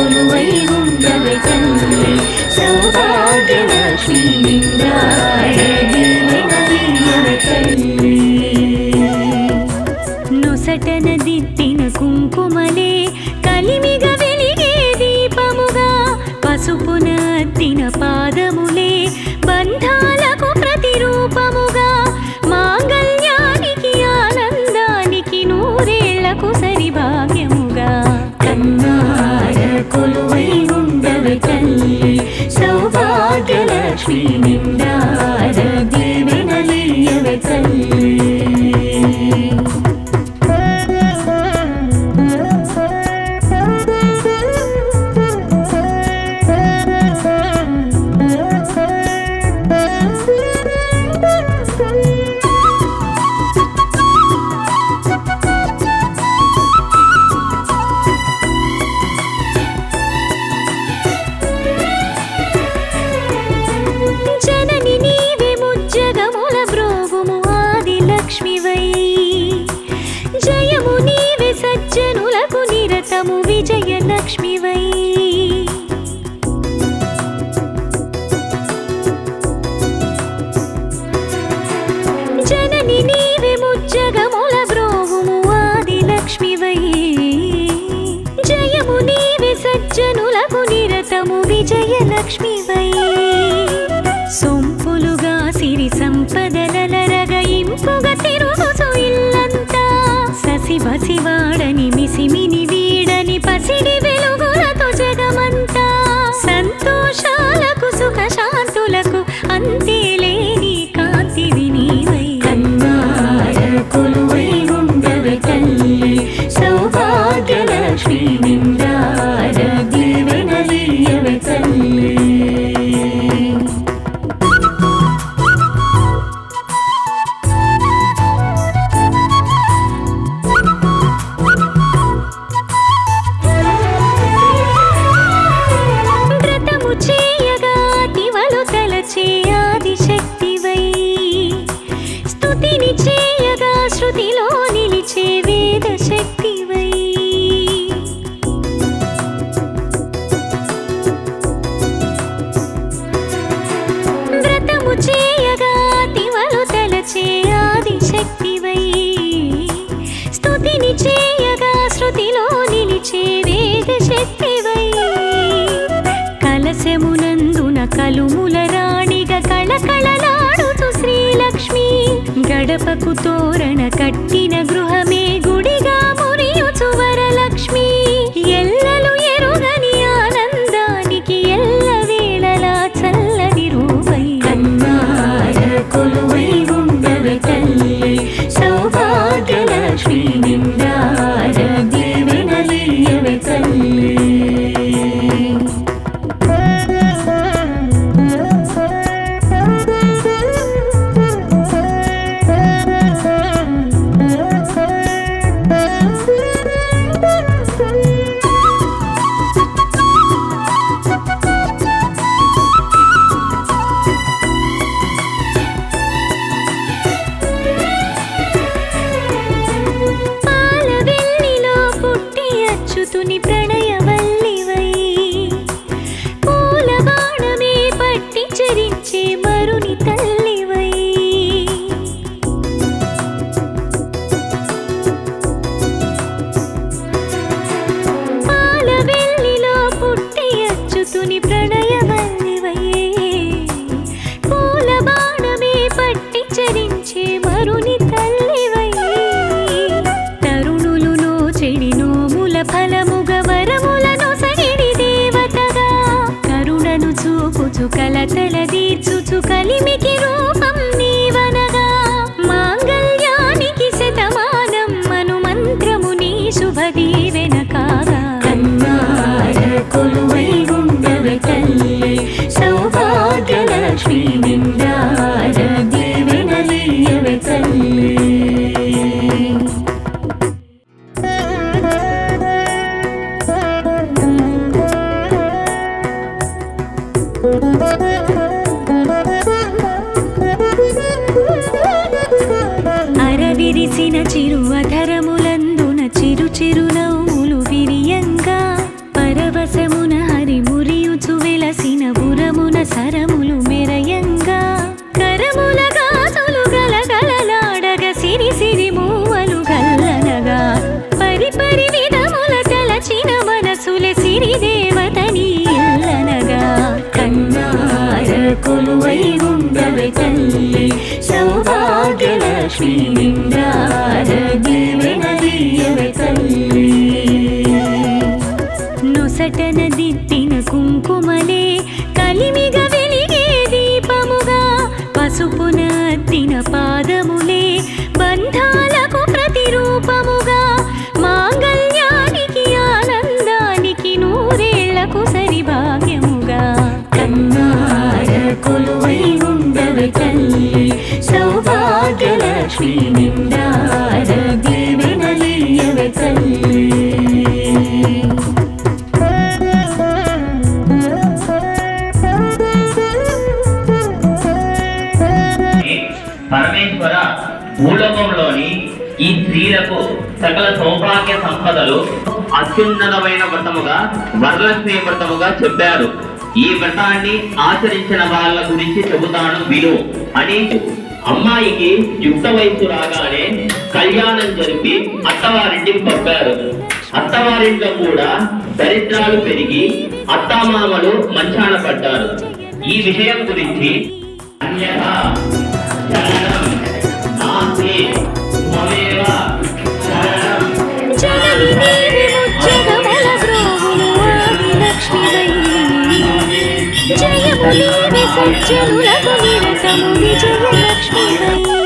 కొలువై ఉండవే తల్లి సౌభాగ్యలక్ష్మి తల్లి కుంకుమలే కలిమిగ వెలిగే దీపముగా పసుపున అద్దిన పాదములే బంధాలకు సజ్జనులకు నిరతము విజయ లక్ష్మివై జనని నీవే ముజ్జగముల బ్రోగుము ఆది లక్ష్మివై జయము నీవే సజ్జనులకు నిరతము విజయ స్తుతిని చేయగా శృతిలో నిలిచే వేద శక్తివై వ్రతము చేయగా తివలు తలచే ఆదిశక్తివై. స్తుతిని గడపకు తోరణ కట్టిన గృహమే గుడిగా మురియుచు వరలక్ష్మి. ఎల్లలు ఎరుగని ఆనందానికి ఎల్ల వేళలా చల్లని రూపై. కన్నార కొలువై ఉండవే తల్లి సౌభాగ్యం దేవతని ఇల్లనగా కన్నార కొలువై ఉండవే తల్లి. సౌభాగ్యలక్ష్మి నిండార దీవెన తల్లి నొసటన దిద్దిన కుంకుమలే కలిమిగ వెలిగే దీపముగా పసుపున అద్దిన పాదములే పరమేశ్వర భూలోకంలోని ఈ స్త్రీలకు సకల సౌభాగ్య సంపదలు అత్యున్నతమైన వ్రతముగా వరలక్ష్మి వ్రతముగా చెప్పారు. ఈ వ్రతాన్ని ఆచరించిన వాళ్ళ గురించి చెబుతాను విను. అని అమ్మాయికి యుక్త వయసు రాగానే కళ్యాణం జరిపి అత్తవారింటికి పంపారు. అత్తవారింట్లో కూడా దరిద్రాలు పెరిగి అత్తామామలు మంచాన పడ్డారు. ఈ విషయం గురించి అన్యథా సజ్జనులకు నిరతము విజయలక్ష్మివై.